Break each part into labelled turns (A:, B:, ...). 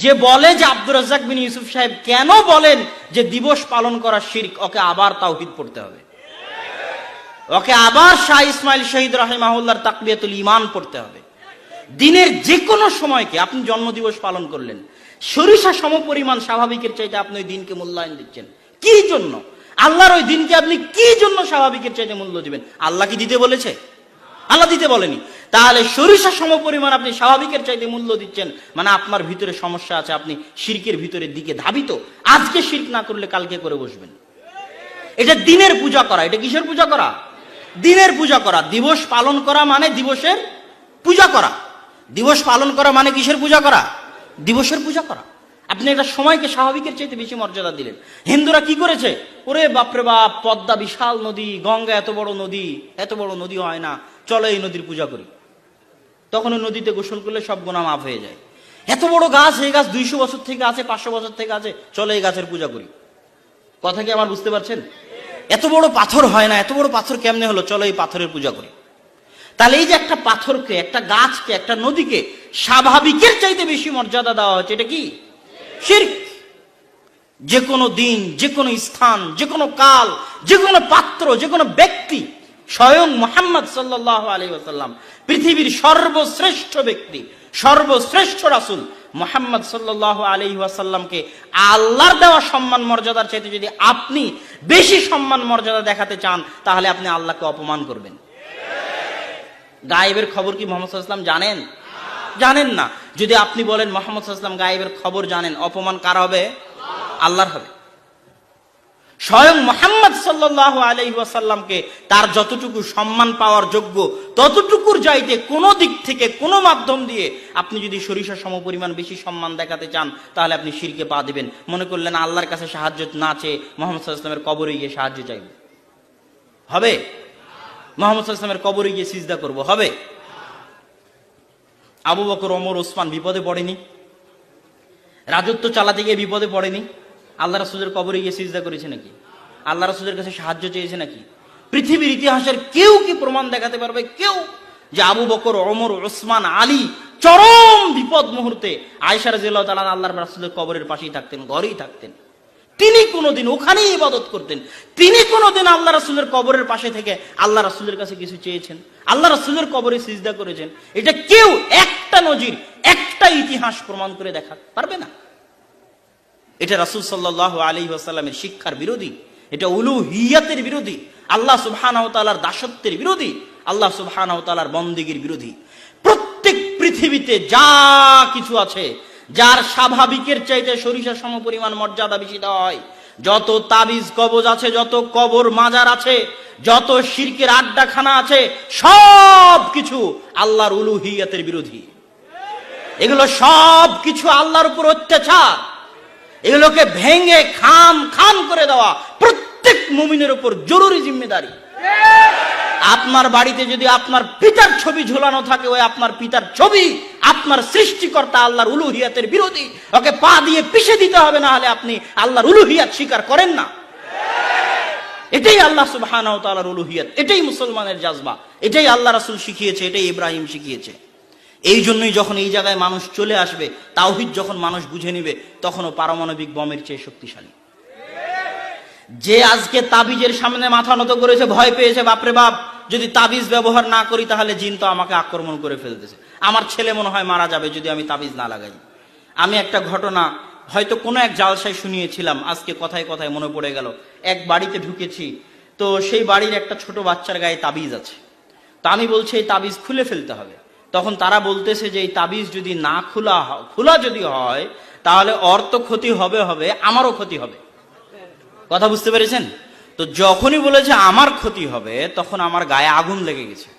A: যে বলে যে আব্দুর রাজ্জাক বিন ইউসুফ সাহেব কেন বলেন যে দিবস পালন করা শির্ক, ওকে আবার তাওহিদ পড়তে হবে। ওকে আবার শাহ ইসমাইল শহীদ রাহিমাহুল্লাহর তাকবিয়াতুল ইমান পড়তে হবে। দিনের যে কোনো সময়কে আপনি জন্মদিবস পালন করলেন, সরিষা সমপরিমাণ স্বাভাবিকের চাইতে আপনি ওই দিনকে মূল্যায়ন দিচ্ছেন। কি জন্য? আল্লাহর ওই দিনকে আপনি কি জন্য স্বাভাবিকের চাইতে মূল্য দিবেন? আল্লাহ কি দিতে বলেছে? আল্লাহ দিতে বলেনি। তাহলে সরিষা সমপরিমাণ আপনি স্বাভাবিকের চাইতে মূল্য দিচ্ছেন। মানে আপনার ভিতরে সমস্যা আছে, আপনি শিরকের ভিতরের দিকে ধাবিত। আজকে শির্ক না করলে কালকে করে বসবেন। এটা দিনের পূজা করা। এটা কিসের পূজা করা? দিনের পূজা করা। দিবস পালন করা মানে দিবসের পূজা করা। দিবস পালন করা মানে কিসের পূজা করা? দিবসের পূজা করা। আপনি একটা সময়কে স্বাভাবিকের চাইতে বেশি মর্যাদা দিলেন। হিন্দুরা কি করেছে? ওরে বাপরে বাপ, পদ্মা বিশাল নদী, গঙ্গা এত বড় নদী, এত বড় নদী হয় না। চলো এই নদীর পূজা করি। তখন ওই নদীতে গোসল করলে সব গোনা মাফ হয়ে যায়। এত বড় গাছ, এই গাছ দুইশো বছর থেকে আছে, পাঁচশো বছর থেকে আছে, চলো এই গাছের পূজা করি। কথা কি আমার বুঝতে পারছেন? এত বড় পাথর হয় না, এত বড় পাথর কেমনে হলো? চলো এই পাথরের পূজা করি। তাহলে এই যে একটা পাথরকে, একটা গাছকে, একটা নদীকে স্বাভাবিকের চাইতে বেশি মর্যাদা দেওয়া হচ্ছে এটা কি? যে কোনো দিন, যে কোনো স্থান, যে কোনো কাল, যে কোনো পাত্র, যে কোনো ব্যক্তি স্বয়ং মোহাম্মদ সাল্লাহ আলী আসাল্লাম পৃথিবীর সর্বশ্রেষ্ঠ ব্যক্তি, সর্বশ্রেষ্ঠ রাসুল মোহাম্মদ সাল্লাহ আলী ওয়াসাল্লামকে আল্লাহর দেওয়া সম্মান মর্যাদার চাইতে যদি আপনি বেশি সম্মান মর্যাদা দেখাতে চান, তাহলে আপনি আল্লাহকে অপমান করবেন। গায়েবের খবর কি মোহাম্মদ সাল্লাম জানেন? জানেন না। যদি আপনি বলেন মোহাম্মদ সাল্লাম গায়েবের খবর জানেন, অপমান কার হবে? আল্লাহর হবে। স্বয়ং মোহাম্মদ সাল্লাহ আলহিহাসাল্লামকে তার যতটুকু সম্মান পাওয়ার যোগ্য, ততটুকুর যাইতে কোনো দিক থেকে কোনো মাধ্যম দিয়ে আপনি যদি সরিষা সমপরিমাণ বেশি সম্মান দেখাতে চান, তাহলে আপনি শিরকে পা দিবেন। মনে করলেন আল্লাহর কাছে সাহায্য না চেয়ে মোহাম্মদ সাল্লামের কবরে গিয়ে সাহায্য চাইব। হবে? মোহাম্মদ সাল্লামের কবরে গিয়ে সিজদা করব। হবে? আবু বকর, ওমর, ওসমান বিপদে পড়েনি। রাজত্ব চালাতে গিয়ে বিপদে পড়েনি। আল্লাহ রাসুলের কবরে গিয়ে সিজদা করেছে নাকি? আল্লাহ রাসুলের কাছে সাহায্য চেয়েছে নাকি? পৃথিবীর ইতিহাসের কেউ কি প্রমাণ দেখাতে পারবে? কেউ? যে আবু বকর, ওমর, ওসমান, আলী চরম বিপদ মুহূর্তে আয়সা রাজিয়াল্লাহ তাআলা আল্লাহর রাসুলের কবরের পাশেই থাকতেন, ঘরেই থাকতেন। তিনি কোনোদিন ওখানেই ইবাদত করতেন। তিনি কোনোদিন আল্লাহ রাসুলের কবরের পাশে থেকে আল্লাহ রাসুলের কাছে কিছু চেয়েছেন। আল্লাহ রাসুলের কবরে সিজদা করেছেন। এটা কেউ একটা নজির, একটা ইতিহাস প্রমাণ করে দেখা পারবে না? এটা রাসুল সাল্লাহ আলী আসাল্লামের শিক্ষার বিরোধী, এটা উলু হিয়াতের বিরোধী, আল্লাহ সুবহানাহু দাসত্বের বিরোধী, আল্লাহ সুবহানাহু তাআলার বন্দিগির বিরোধী। প্রত্যেক পৃথিবীতে যা কিছু আছে, যার স্বাভাবিকের চাইতে সরিষা সমপরিমাণ মর্যাদা বেশি দেওয়া হয়, যত তাবিজ কবজ আছে, যত কবর মাজার আছে, যত শিরকের আড্ডাখানা আছে, সব কিছু আল্লাহর উলুহিয়াতের বিরোধী। এগুলো সব কিছু আল্লাহর উপর অত্যাচার। এগুলোকে ভেঙে খাম খাম করে দেওয়া প্রত্যেক মুমিনের উপর জরুরি জিম্মেদারি। আপনার বাড়িতে যদি আপনার পিতার ছবি ঝুলানো থাকে, ওই আপনার পিতার ছবি আপনার সৃষ্টিকর্তা আল্লাহর উলুহিয়াতের বিরোধী, ওকে পা দিয়ে পিষে দিতে হবে, না হলে আপনি আল্লাহর উলুহিয়াত স্বীকার করেন না। এটাই আল্লাহ উলুহিয়াত, এটাই মুসলমানের জাজবা, এটাই আল্লাহ রাসূল শিখিয়েছে, এটাই ইব্রাহিম শিখিয়েছে। এই জন্যই যখন এই জায়গায় মানুষ চলে আসবে, তাওহিদ যখন মানুষ বুঝে নেবে, তখনও পারমাণবিক বমের চেয়ে শক্তিশালী। যে আজকে তাবিজের সামনে মাথা নত করেছে, ভয় পেয়েছে, বাপরে বাপ, যদি তাবিজ ব্যবহার না করি, তাহলে জিন তো আমাকে আক্রমণ করে ফেলতেছে। আমার ছেলে মনে হয় মারা যাবে যদি আমি তাবিজ না লাগাই। আমি একটা ঘটনা হয়তো কোনো এক জালসায় শুনিয়েছিলাম, আজকে কথায় কথায় মনে পড়ে গেল। এক বাড়িতে ঢুকেছি, তো সেই বাড়ির একটা ছোট বাচ্চার গায়ে তাবিজ আছে। তা আমি বলছি, এই তাবিজ খুলে ফেলতে হবে। তখন তারা বলতেছে যে এই তাবিজ যদি না খোলা খোলা যদি হয়, তাহলে অর্থ ক্ষতি হবে হবে, আমারও ক্ষতি হবে। কথা বুঝতে পেরেছেন? তো যখনই বলেছে, আমার ক্ষতি হবে তখন আমার গায়ে আগুন লেগে গেছে।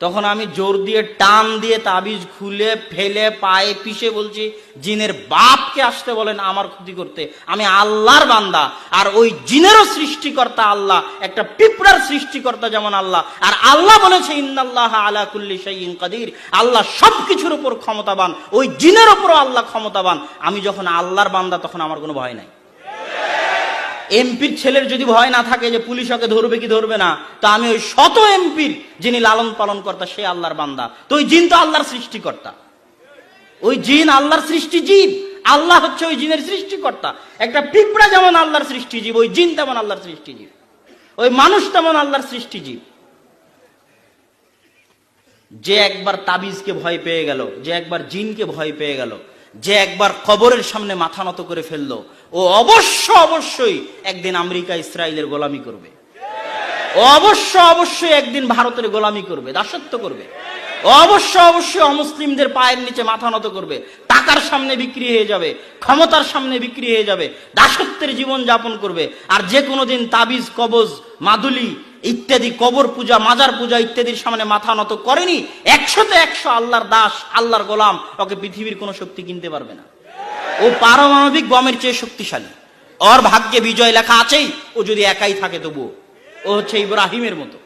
A: তখন আমি জোর দিয়ে টান দিয়ে তাবিজ খুলে, ফেলে, পায়ে পিষে বলছি, জিনের বাপকে আসতে বলেন আমার ক্ষতি করতে। আমি আল্লাহর বান্দা। আর ওই জিনেরও সৃষ্টিকর্তা আল্লাহ। একটা পিঁপড়ার সৃষ্টিকর্তা যেমন আল্লাহ। আর আল্লাহ বলেছে, ইন্নাল্লাহ আলা কুল্লি শাইইন কাদির। আল্লাহ সব কিছুর উপর ক্ষমতাবান। ওই জিনের উপরও আল্লাহ ক্ষমতাবান। আমি যখন আল্লাহর বান্দা, তখন আমার কোনো ভয় নাই। এমপির ছেলের যদি ভয় না থাকে যে পুলিশ ওকে ধরবে কি ধরবে না, তো আমি ওই শত এমপির যিনি লালন পালন কর্তা, সে আল্লাহর বান্দা। তো ওই জিন তো আল্লাহর সৃষ্টিকর্তা। ওই জিন আল্লাহর সৃষ্টি জীব। আল্লাহ হচ্ছে ওই জিনের সৃষ্টিকর্তা। একটা পিঁপড়া যেমন আল্লাহর সৃষ্টিজীব ওই জিন তেমন আল্লাহর সৃষ্টিজীব ওই মানুষ তেমন আল্লাহর সৃষ্টিজীব যে একবার তাবিজকে ভয় পেয়ে গেল, যে একবার জিনকে ভয় পেয়ে গেল যে একবার কবরের সামনে মাথা নত করে ফেলল, ও অবশ্য অবশ্যই একদিন আমেরিকা, ইসরায়েলের গোলামি করবে। ও অবশ্য অবশ্যই একদিন ভারতের গোলামি করবে, দাসত্ব করবে। অবশ্য অবশ্যই অমুসলিমদের পায়ের নিচে মাথা নত করবে। টাকার সামনে বিক্রি হয়ে যাবে, ক্ষমতার সামনে বিক্রি হয়ে যাবে, দাসত্বের জীবন যাপন করবে। আর যে কোনো দিন তাবিজ, কবজ, মাদুলি ইত্যাদি, কবর পূজা, মাজার পূজা ইত্যাদির সামনে মাথা নত করেনি, একশোতে একশো আল্লাহর দাস, আল্লাহর গোলাম, ওকে পৃথিবীর কোনো শক্তি কিনতে পারবে না। ও পারমাণবিক বমের চেয়ে শক্তিশালী। ওর ভাগ্যে বিজয় লেখা আছেই, ও যদি একাই থাকে তবুও। ও হচ্ছে ইব্রাহিমের মতো।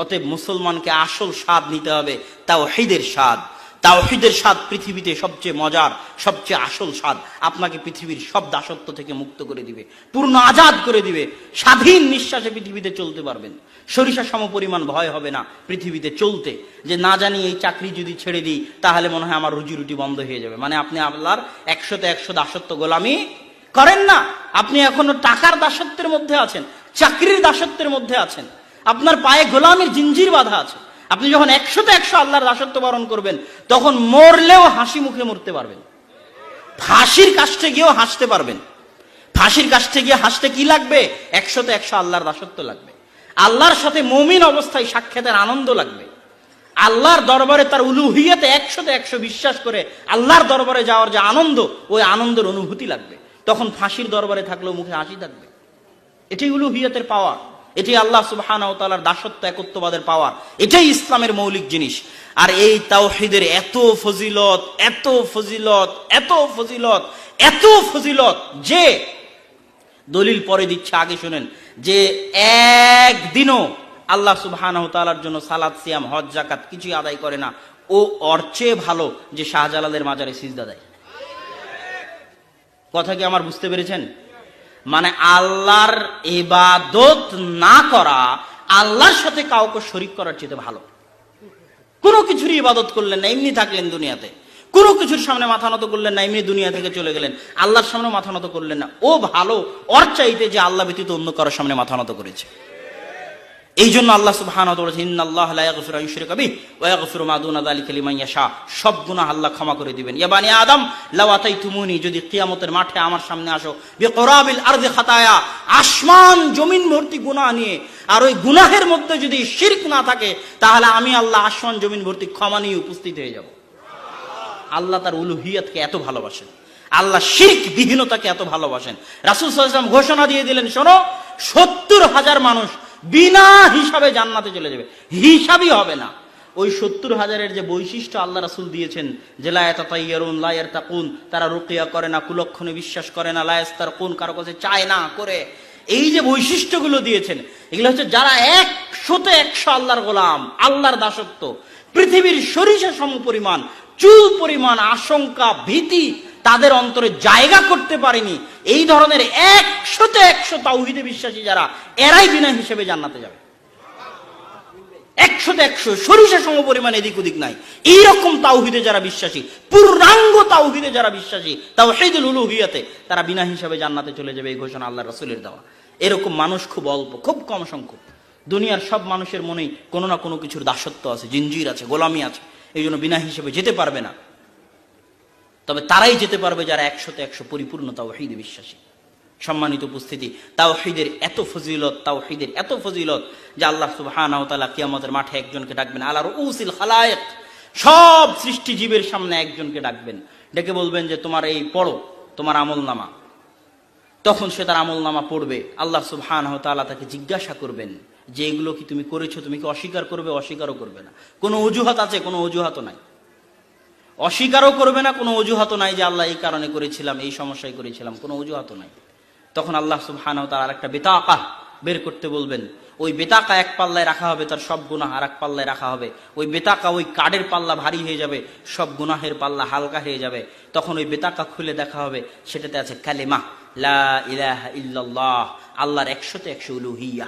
A: অতএব মুসলমানকে আসল স্বাদ নিতে হবে তাও হিদের স্বাদ। তাও হিদের স্বাদ পৃথিবীতে সবচেয়ে মজার, সবচেয়ে আসল স্বাদ আপনাকে পৃথিবীর সব দাসত্ব থেকে মুক্ত করে দিবে, পূর্ণ আজাদ করে দিবে, স্বাধীন নিঃশ্বাসে পৃথিবীতে চলতে পারবেন। সরিষা সম পরিমাণ ভয় হবে না পৃথিবীতে চলতে। যে না জানি এই চাকরি যদি ছেড়ে দিই, তাহলে মনে হয় আমার রুজি রুটি বন্ধ হয়ে যাবে। মানে আপনি আল্লাহর একশোতে একশো দাসত্ব গোলামি করেন না। আপনি এখনও টাকার দাসত্বের মধ্যে আছেন, চাকরির দাসত্বের মধ্যে আছেন। আপনার পায়ে গোলামের জিঞ্জির বাধা আছে। আপনি যখন একশোতে একশো আল্লাহর দাসত্ব বরণ করবেন, তখন মরলেও হাসি মুখে মরতে পারবেন। ফাঁসির কাছে গিয়েও হাসতে পারবেন। ফাঁসির কাছে গিয়ে হাসতে কি লাগবে? একশোতে একশো আল্লাহর দাসত্ব লাগবে। আল্লাহর সাথে মমিন অবস্থায় সাক্ষাতের আনন্দ লাগবে। আল্লাহর দরবারে তার উলুহিয়াতে একশোতে একশো বিশ্বাস করে আল্লাহর দরবারে যাওয়ার যে আনন্দ, ওই আনন্দের অনুভূতি লাগবে। তখন ফাঁসির দরবারে থাকলেও মুখে হাসি থাকবে। এটাই উলুহিয়াতের পাওয়ার এটি আল্লাহ তাআলার দাসত্ব, একত্ববাদের পাওয়ার এটাই ইসলামের মৌলিক জিনিস। আর এই তাওহীদের এত ফজিলত এত ফজিলত এত ফজিলত এত ফজিলত যে দলিল পরে দিচ্ছে আগে শুনেন, যে একদিনও আল্লাহ সুবহানাহু তাআলার জন্য সালাত, সিয়াম, হজ জাকাত কিছুই আদায় করে না। ও ওর চেয়ে ভালো যে শাহজালালের মাজারে সিজদা দেয়। কথা কি আমার বুঝতে পেরেছেন? মানে আল্লাহর ইবাদত না করা, আল্লাহর সাথে কাউকে শরিক করার চেয়ে ভালো। কোনো কিছুরই ইবাদত করলেন না, এমনি থাকলেন দুনিয়াতে। কোনো কিছুর সামনে মাথা নত করলেন না, এমনি দুনিয়া থেকে চলে গেলেন। আল্লাহর সামনে মাথা নত করলেন না। ও ভালো, ওর চাইতে যে আল্লাহ ব্যতীত অন্য কারোর সামনে মাথা নত করেছে। এই জন্য আল্লাহ দুনা যালিকা সব গুনাহ আল্লাহ ক্ষমা করে দিবেন। ইয়া বানি আদম লাও আতাইতুমুনি, যদি কিয়ামতের মাঠে আমার সামনে আসো, বিকরাবিল আরদি খাতায়া, আসমান জমিন ভর্তি গুনাহ নিয়ে, আর ওই গুনাহের মধ্যে যদি শিরক না থাকে, তাহলে আমি আল্লাহ আসমান জমিন ভর্তি ক্ষমা নিয়ে উপস্থিত হয়ে যাব। আল্লাহ তার উলুহিয়াতকে এত ভালোবাসেন। আল্লাহ শিরক বিহীনতাকে এত ভালোবাসেন। রাসূল ওয়াসাল্লাম ঘোষণা দিয়ে দিলেন, শোনো, সত্তর হাজার মানুষ বিনা হিসাবে জান্নাতে চলে যাবে। হিসাবই হবে না। ওই সত্তর হাজারের যে বৈশিষ্ট্য আল্লাহ রাসুল দিয়েছেন, যে লায়ার তাকুন তারা রুকিয়া করে না, কুলক্ষণে বিশ্বাস করে না লায়াস্তার কোন কারও কাছে চায় না, করে। এই যে বৈশিষ্ট্যগুলো দিয়েছেন, এগুলো হচ্ছে যারা একশোতে একশো আল্লাহর গোলাম, আল্লাহর দাসত্ব, পৃথিবীর সরিষা সম পরিমাণ চুল পরিমাণ, আশঙ্কা, ভীতি তাদের অন্তরে জায়গা করতে পারেনি। এই ধরনের একশোতে একশো তাওহিদে বিশ্বাসী যারা, এরাই বিনা হিসেবে জান্নাতে যাবে। একশোতে একশো, সরিষা সম পরিমাণ এদিক ওদিক নাই। এইরকম তাওহিদে যারা বিশ্বাসী, পূর্ণাঙ্গ তাওহিদে যারা বিশ্বাসী তাও হেদুল উলুহিয়াতে, তারা বিনা হিসাবে জান্নাতে চলে যাবে এই ঘোষণা আল্লাহ রসুলের দেওয়া। এরকম মানুষ খুব অল্প, খুব কম সংখ্যক। দুনিয়ার সব মানুষের মনেই কোনো না কোনো কিছুর দাসত্ব আছে, জিঞ্জির আছে, গোলামি আছে। এই জন্য বিনা হিসেবে যেতে পারবে না। তবে তারাই যেতে পারবে যারা একশোতে একশো পরিপূর্ণ তাও তাওহিদ বিশ্বাসী। সম্মানিত উপস্থিতি, তাওহিদের এত ফজিলত তাও তাওহিদের এত ফজিলত যে আল্লাহ তাআলা কিয়ামতের মাঠে একজনকে ডাকবেন। আলা রউসিল খালায়েক, সব সৃষ্টি জীবের সামনে একজনকে ডাকবেন। ডেকে বলবেন যে, তোমার এই পড়ো, তোমার আমল নামা তখন সে তার আমল নামা পড়বে। আল্লাহ সুবহানাহু তাকে জিজ্ঞাসা করবেন যে, এগুলো কি তুমি করেছ? তুমি কি অস্বীকার করবে? অস্বীকারও করবে না। কোনো অজুহাত আছে? কোনো অজুহাতও নাই। অস্বীকারও করবে না, কোনো অজুহাত নাই যে আল্লাহ এই কারণে করেছিলাম, এই সমস্যায় করেছিলাম, কোনো অজুহাত নাই। তখন আল্লাহ সুবহানাহু ওয়া তাআলা একটা বেতাকা বের করতে বলবেন। ওই বেতাকা এক পাল্লায় রাখা হবে, তার সব গুনাহ আর এক পাল্লায় রাখা হবে। ওই বেতাকা ওই কাঠের পাল্লা ভারী হয়ে যাবে, সব গুনাহের পাল্লা হালকা হয়ে যাবে। তখন ওই বেতাকা খুলে দেখা হবে, সেটাতে আছে কালেমা, লা ইলাহা ইল্লাল্লাহ, আল্লাহর একশোতে একশো উলুহিয়া।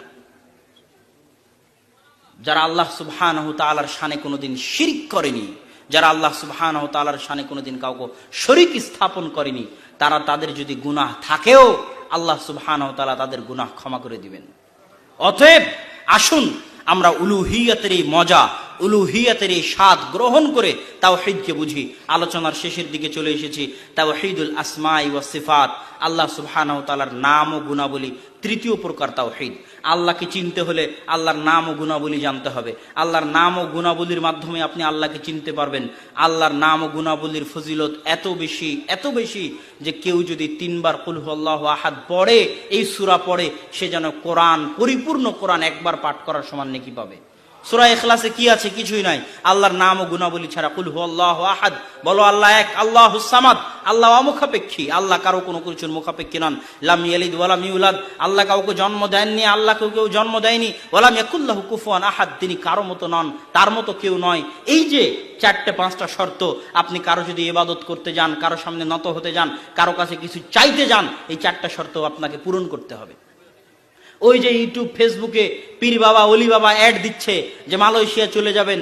A: যারা আল্লাহ সুবহানাহু তাআলার শানে কোনোদিন শিরিক করেনি যারা আল্লাহ সুবহান ও তালার সানে কোনোদিন কাউকে শরিক স্থাপন করেনি, তারা তাদের যদি গুনাহ থাকেও, আল্লাহ সুবহান ও তালা তাদের গুনাহ ক্ষমা করে দিবেন। অতএব আসুন, আমরা উলুহিয়াতের এই মজা উলুহিয়াতের এই স্বাদ গ্রহণ করে তাও হিদকে বুঝি। আলোচনার শেষের দিকে চলে এসেছি। তাও হিদুল আসমাই ও সিফাত। আল্লাহ সুবহানাহু তাআলার নাম ও গুণাবলী তৃতীয় প্রকার তাও হিদ আল্লাহকে চিনতে হলে আল্লাহর নাম ও গুণাবলী জানতে হবে। আল্লাহর নাম ও গুণাবলীর মাধ্যমে আপনি আল্লাহকে চিনতে পারবেন। আল্লাহর নাম ও গুণাবলীর ফজিলত এত বেশি এত বেশি যে কেউ যদি তিনবার কুলহু আল্লাহ আহাদ পড়ে, এই সূরা পড়ে, সে যেন কোরআন, পরিপূর্ণ কোরআন একবার পাঠ করার সমান নাকি পাবে। সুরা এখলাসে কি আছে? কিছুই নাই। আল্লাহর নাম ও গুণাবলী ছাড়া কুল হু আল্লাহ আহাদ। বলো আল্লাহ এক, আল্লাহ সামাদ। আল্লাহ অমুখাপেক্ষী। আল্লাহ কারও কোনো কিছুর মুখাপেক্ষী নন। লাম ইয়ালিদ ইউলাদ। আল্লাহ কাউকে জন্ম দেননি, আল্লাহ কেউ কেউ জন্ম দেয়নি। ওয়ালাম ইয়াকুল্লাহু কুফুয়ান আহাদ। তিনি কারও মতো নন, তার মতো কেউ নয়। এই যে চারটে পাঁচটা শর্ত, আপনি কারও যদি ইবাদত করতে যান, কারও সামনে নত হতে যান, কারও কাছে কিছু চাইতে যান, এই চারটা শর্ত আপনাকে পূরণ করতে হবে। ওই যে ইউটিউব ফেসবুকে পীর বাবা, অলি বাবা অ্যাড দিচ্ছে যে মালয়েশিয়া চলে যাবেন,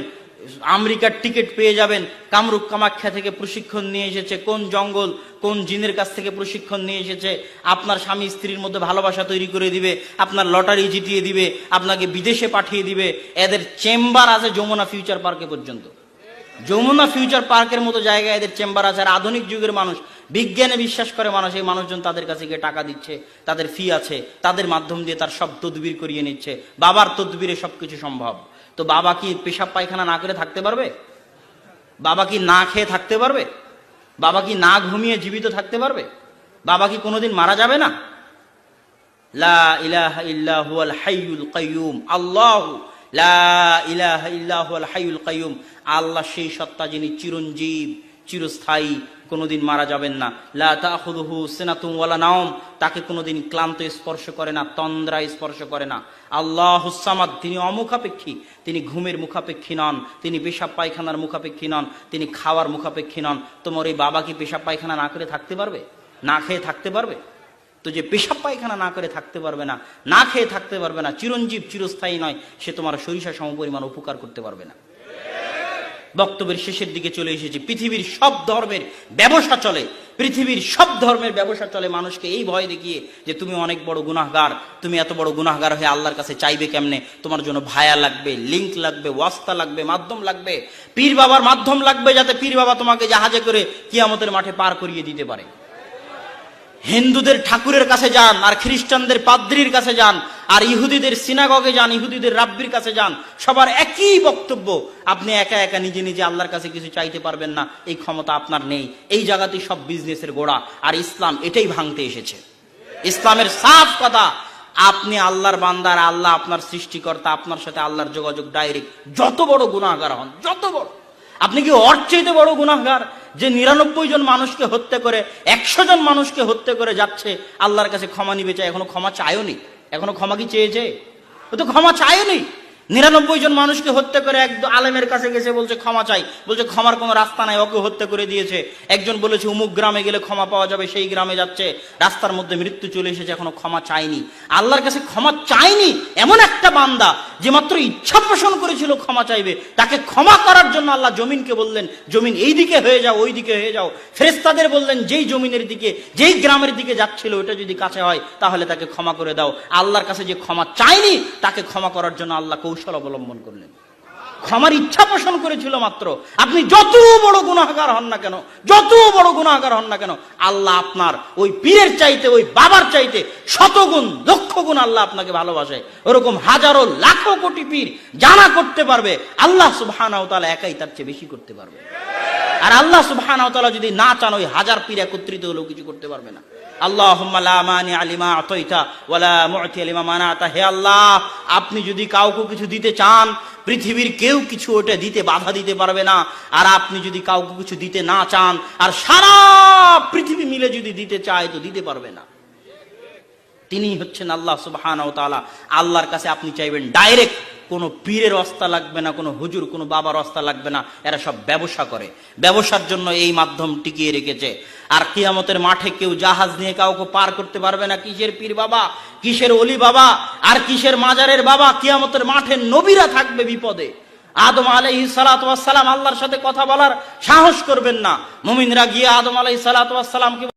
A: আমেরিকার টিকিট পেয়ে যাবেন, কামরূপ কামাখ্যা থেকে প্রশিক্ষণ নিয়ে এসেছে, কোন জঙ্গল, কোন জিনের কাছ থেকে প্রশিক্ষণ নিয়ে এসেছে, আপনার স্বামী স্ত্রীর মধ্যে ভালোবাসা তৈরি করে দিবে, আপনার লটারি জিতিয়ে দিবে, আপনাকে বিদেশে পাঠিয়ে দিবে, এদের চেম্বার আছে যমুনা ফিউচার পার্কে পর্যন্ত। যমুনা ফিউচার পার্কের মতো জায়গায় এদের চেম্বার আছে, আর আধুনিক যুগের মানুষ বিজ্ঞানে বিশ্বাস করে মানুষ, এই মানুষজন তাদের কাছে গিয়ে টাকা দিচ্ছে, তাদের ফি আছে, তাদের মাধ্যম দিয়ে তার সব তদবির করিয়ে নিচ্ছে। বাবার তদবিরে সবকিছু সম্ভব। তো বাবা কি পেশাব পায়খানা না করে থাকতে পারবে? বাবা কি না খেয়ে থাকতে পারবে? বাবা কি না ঘুমিয়ে জীবিত থাকতে পারবে? বাবা কি কোনোদিন মারা যাবে না? লা কাইয়ুম। আল্লাহ লা কাইয়ুম। আল্লাহ সেই সত্তা যিনি চিরঞ্জীব। চিরস্থায়ী, কোনোদিন মারা যাবেন না। লা তাখুদুহু সিনাতুম ওয়ালা নাওম, তাকে কোনোদিন ক্লান্ত স্পর্শ করে না, তন্দ্রা স্পর্শ করে না। আল্লাহ সামাদ, তিনি অমুখাপেক্ষী, তিনি ঘুমের মুখাপেক্ষী নন, তিনি পেশাব পায়খানার মুখাপেক্ষী নন, তিনি খাওয়ার মুখাপেক্ষী নন। তোমার এই বাবা কি পেশাব পায়খানা না করে থাকতে পারবে? না খেয়ে থাকতে পারবে? তো যে পেশাব পায়খানা না করে থাকতে পারবে না না খেয়ে থাকতে পারবে না, চিরঞ্জীব চিরস্থায়ী নয়, সে তোমার সরিষা সমপরিমাণ উপকার করতে পারবে না। বক্তব্যের শেষের দিকে চলে এসেছি। পৃথিবীর সব ধর্মের ব্যবসা চলে। পৃথিবীর সব ধর্মের ব্যবসা চলে। মানুষকে এই ভয় দেখিয়ে যে তুমি অনেক বড় গুনাহগার, তুমি এত বড় গুনাহগার হয়ে আল্লাহর কাছে চাইবে কেমনে? তোমার জন্য ভায়া লাগবে লিঙ্ক লাগবে, ওয়াস্তা লাগবে, মাধ্যম লাগবে, পীর বাবার মাধ্যম লাগবে যাতে পীর বাবা তোমাকে জাহাজে করে কিয়ামতের মাঠে পার করিয়ে দিতে পারে। হিন্দুদের ঠাকুরের কাছে যান, আর খ্রিস্টানদের পাদ্রির কাছে যান, আর ইহুদিদের সিনাগগে যান, ইহুদিদের রাব্বির কাছে যান, সবার একই বক্তব্য, আপনি একা একা নিজে নিজে আল্লাহর কাছে কিছু চাইতে পারবেন না, এই ক্ষমতা আপনার নেই, এই জায়গাতেই সব বিজনেসের গোড়া, আর ইসলাম এটাই ভাঙতে এসেছে। ইসলামের সাফ কথা, আপনি আল্লাহর বান্দার আল্লাহ আপনার সৃষ্টিকর্তা, আপনার সাথে আল্লাহর যোগাযোগ ডাইরেক্ট যত বড় গুণাগার হন, যত বড়। আপনি কি ওর বড় গুনাহগার যে নিরানব্বই জন মানুষকে হত্যা করে, একশো জন মানুষকে হত্যা করে যাচ্ছে, আল্লাহর কাছে ক্ষমা নিবে চায়? এখনও ক্ষমা চায়ও নি। এখনও ক্ষমা কি চেয়েছে? ও তো ক্ষমা চায়ও নি। নিরানব্বই জন মানুষকে হত্যা করে এক আলেমের কাছে গেছে, বলছে ক্ষমা চাই। বলছে ক্ষমার কোনো রাস্তা নাই, ওকে হত্যা করে দিয়েছে। একজন বলেছে উমুক গ্রামে গেলে ক্ষমা পাওয়া যাবে, সেই গ্রামে যাচ্ছে। রাস্তার মধ্যে মৃত্যু চলে এসেছে, এখনও ক্ষমা চায়নি। আল্লাহর কাছে ক্ষমা চায়নি এমন একটা বান্দা যে মাত্র ইচ্ছা পোষণ করেছিল ক্ষমা চাইবে, তাকে ক্ষমা করার জন্য আল্লাহ জমিনকে বললেন, জমিন এই দিকে হয়ে যাও, ওই দিকে হয়ে যাও। ফেরেস্তাদের বললেন, যেই জমিনের দিকে, যেই গ্রামের দিকে যাচ্ছিল ওটা যদি কাছে হয়, তাহলে তাকে ক্ষমা করে দাও। আল্লাহর কাছে যে ক্ষমা চায়নি তাকে ক্ষমা করার জন্য আল্লাহ কৌশল অবলম্বন করলেন। ক্ষমার ইচ্ছা পোষণ করেছিল মাত্র। আপনি যত বড় গুণাগার হন না কেন, যত বড় গুণাগার হন না কেন, আল্লাহ আপনার ওই পীরের চাইতে, ওই বাবার চাইতে শতগুণ, লক্ষ গুণ আল্লাহ আপনাকে ভালোবাসে। ওরকম হাজারো, লাখো কোটি পীর জানা করতে পারবে, আল্লাহ তাআলা একাই তার চেয়ে বেশি করতে পারবে। আর আল্লাহ তাআলা যদি না চান, ওই হাজার পীর একত্রিত হলেও কিছু করতে পারবে না। আল্লাহ, আপনি যদি কাউকে কিছু দিতে চান, পৃথিবীর কেউ কিছু ওটা দিতে বাধা দিতে পারবে না। আর আপনি যদি কাউকে কিছু দিতে না চান, আর সারা পৃথিবী মিলে যদি দিতে চায়, তো দিতে পারবে না। তিনি হচ্ছেন আল্লাহ সুবহান ও আল্লাহর কাছে আপনি চাইবেন ডাইরেক্ট কোনো পীরের অস্তা লাগবে না, কোনো হুজুর, কোনো বাবার অস্তা লাগবে না, এরা সব ব্যবসা করে। ব্যবসার জন্য এই মাধ্যম টিকিয়ে রেখেছে। আর কিয়ামতের মাঠে কেউ জাহাজ নিয়ে কাউকে পার করতে পারবে না, কিসের পীর বাবা, কিসের অলি বাবা, আর কিসের মাজারের বাবা, কিয়ামতের মাঠে নবীরা থাকবে বিপদে। আদম আলাইহি সালাম আল্লাহর সাথে কথা বলার সাহস করবেন না। মুমিনরা গিয়ে আদম আলাইহি সালাতামকে